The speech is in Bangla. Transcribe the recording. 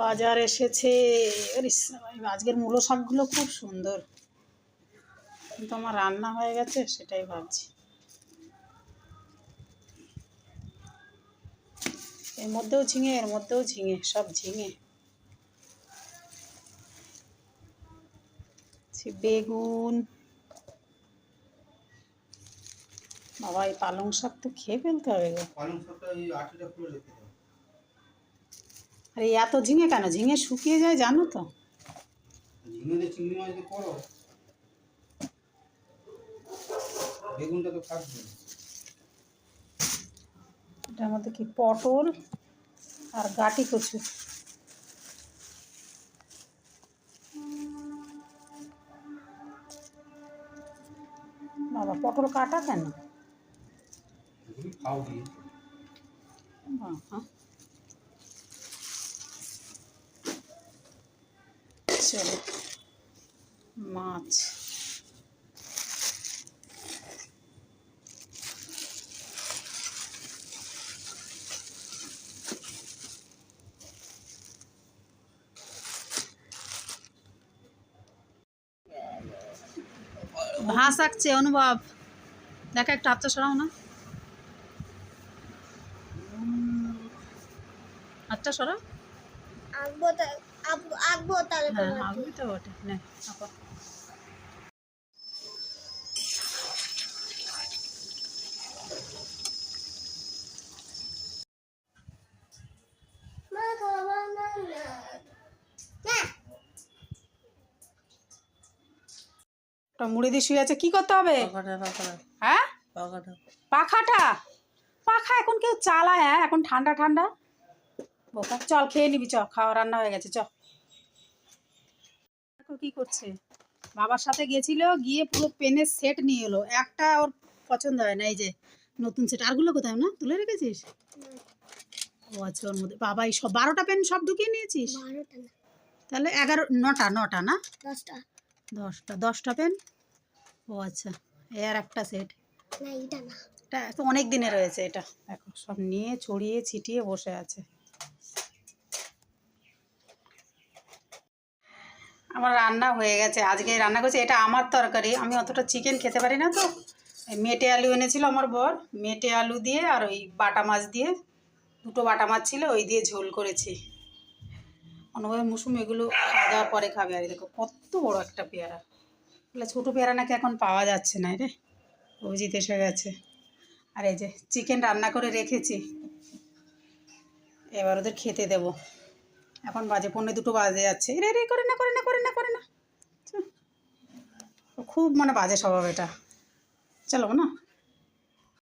বাজার এসেছে। আজকের মূলো শাকগুলো খুব সুন্দর। কিন্তু আমার রান্না হয়ে গেছে, সেটাই ভাবছি। এর মধ্যেও ঝিঙে, এর মধ্যেও ঝিঙে, সব ঝিঙে। বেগুন। বাবা, এই পালং শাক তো খেয়ে ফেলতে হবে গো। পালং আর এত ঝিঙে কেন? ঝিঙে শুকিয়ে যায় জানো তো। এটার মধ্যে কি পটল আর গাটি কচু। বাবা পটল কাটা কেন? খাও দিয়ে। বাবা। চলো মাছ। ভাস আঁকছে অনুভব। দেখা একটু হাতটা সরাও না। হাতটা সরাও। আঁকবো- তাহলে হ্যাঁ আঁকবি তো বটে। নে আঁকো। মা খাবার না না না একটা মুড়ি দিয়ে শুয়ে আছে কি করতে হবে? হ্যাঁ? পাখাটা। পাখা এখন কেউ চালায় হ্যাঁ? এখন ঠান্ডা ঠান্ডা। বোকা। চল খেয়ে নিবি চ খাওয়া রান্না হয়ে গেছে চ দেখো কি করছে? বাবার সাথে গেছিল গিয়ে পুরো পেনের সেট নিয়ে এলো। একটা ওর পছন্দ হয় না এই যে নতুন সেট আরগুলো কোথায় না? তুলে রেখেছিস? ও আচ্ছা ওর মধ্যে। বাবা এই সব বারোটা পেন সব ঢুকিয়ে নিয়েছিস? তাহলে এগারো নটা নটা না? দশটা। দশটা দশটা পেন? ও আচ্ছা এ আর একটা সেট না এটা না। এটা তো অনেক দিনে রয়েছে এটা। দেখো সব নিয়ে ছড়িয়ে ছিটিয়ে বসে আছে। আমার রান্না হয়ে গেছে। আজকে রান্না করছি, এটা আমার তরকারি। আমি অতটা চিকেন খেতে পারি না তো। মেটে আলু এনেছিল আমার বর। মেটে আলু দিয়ে আর ওই বাটা মাছ দিয়ে, দুটো বাটা মাছ ছিল, ওই দিয়ে ঝোল করেছি। অনুভব মুসুম এগুলো খাওয়া দাওয়ার পরে খাবে। আর দেখো, কত বড় একটা পেয়ারা। বলে ছোটো পেয়ারা নাকি এখন পাওয়া যাচ্ছে না রে। অভিজিৎ এসে গেছে। আর এই যে চিকেন রান্না করে রেখেছি, এবার ওদের খেতে দেব। এখন বাজে পনেরো দুটো বাজে যাচ্ছে। রে রে করে না করে না করে না করে না। খুব মানে বাজে স্বভাব এটা। চলো না।